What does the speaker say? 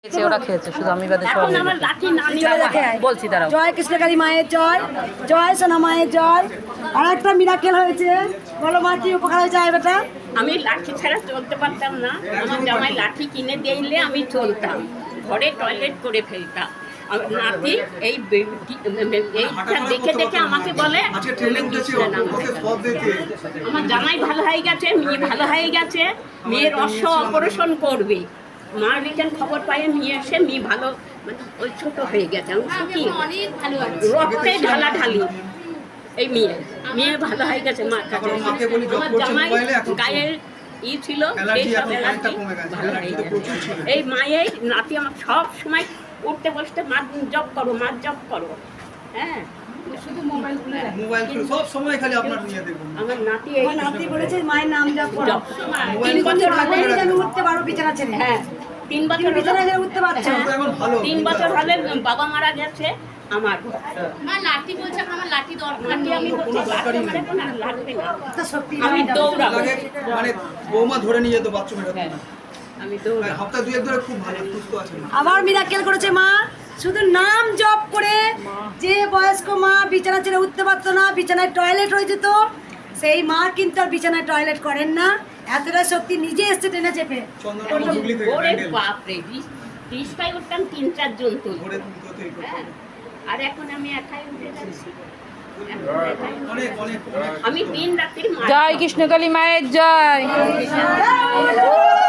খেয়েছে ওরা খেয়েছে শুধু আমি বাদে আয়। বলছি দাঁড়াও। জয় কৃষ্ণকালী মায়ের জয় জয় সোনা মায়ের জয়। আর একটা মিরাকেল হয়েছে। বলো মা কি উপকার হয়েছে বেটা? আমি লাঠি ছাড়া চলতে পারতাম না। আমার জামাই লাঠি কিনে দিলে আমি চলতাম। ঘরে টয়লেট করে ফেলতাম। নাতি এই এইটা দেখে দেখে আমাকে বলে আজকে ট্রেনে উঠেছি "তুমি না ওকে সব আমার জামাই ভালো হয়ে গেছে মেয়ে ভালো হয়ে গেছে মেয়ের অশ্ব অপারেশন করবে। মা রিটার্ন খবর পাই নিয়ে এসে মেয়ে ভালো মানে ওই ছোট হয়ে গেছে। আমি কি রক্তে ঢালাঢালি। এই মেয়ে। মেয়ে ভালো হয়ে গেছে মার কাছে। আমার জামাই গায়ের ই ছিল সেই সব। ভালো হয়ে গেছে। এই মায়ের নাতি আমার সব সময় উঠতে বসতে মার জব করো মার জব করো। হ্যাঁ? মোবাইল করে সব সময় খালি আপনার নিয়ে দেখুন। আমার নাতি এই আমার নাতি বলেছে মায়ের নাম জপ করো। তিন বছর আমি উঠতে পারো বিছানা ছেড়ে হ্যাঁ। তিন বছর উঠতে পারছ হ্যাঁ, এখন ভালো তিন বছর হলে বাবা মারা গেছে আমার। মা লাঠি বলছে আমার লাঠি দরকার আমি বলছি দরকারই লাগবে নেই। না, লাগবে না। তো সত্যি আমি দৌড়াবো। মানে বৌমা ধরে নিয়ে যেত বাথরুমে হ্যাঁ, আমি দৌড়াবো। সপ্তাহ দুয়েক ধরে খুব ভালো সুস্থ আছে। আবার মিরাকেল করেছে মা। শুধু নাম জপ করে যে বয়স্ক মা বিছানা ছেড়ে উঠতে পারতো না বিছানায় টয়লেট হয়ে যেত সেই মা কিন্তু আর বিছানায় টয়লেট করেন না। এতটা শক্তি নিজে এসছে টেনে চেপে। ওরে বাপরে রিস্কায় উঠতাম তিন চারজন হতো। আর এখন আমি একাই উঠে যাচ্ছি। এখন একাই উঠে অনেক অনেক অনেক। আমি দিন রাত্রি জয় কৃষ্ণকালী মায়ের জয়। জয়।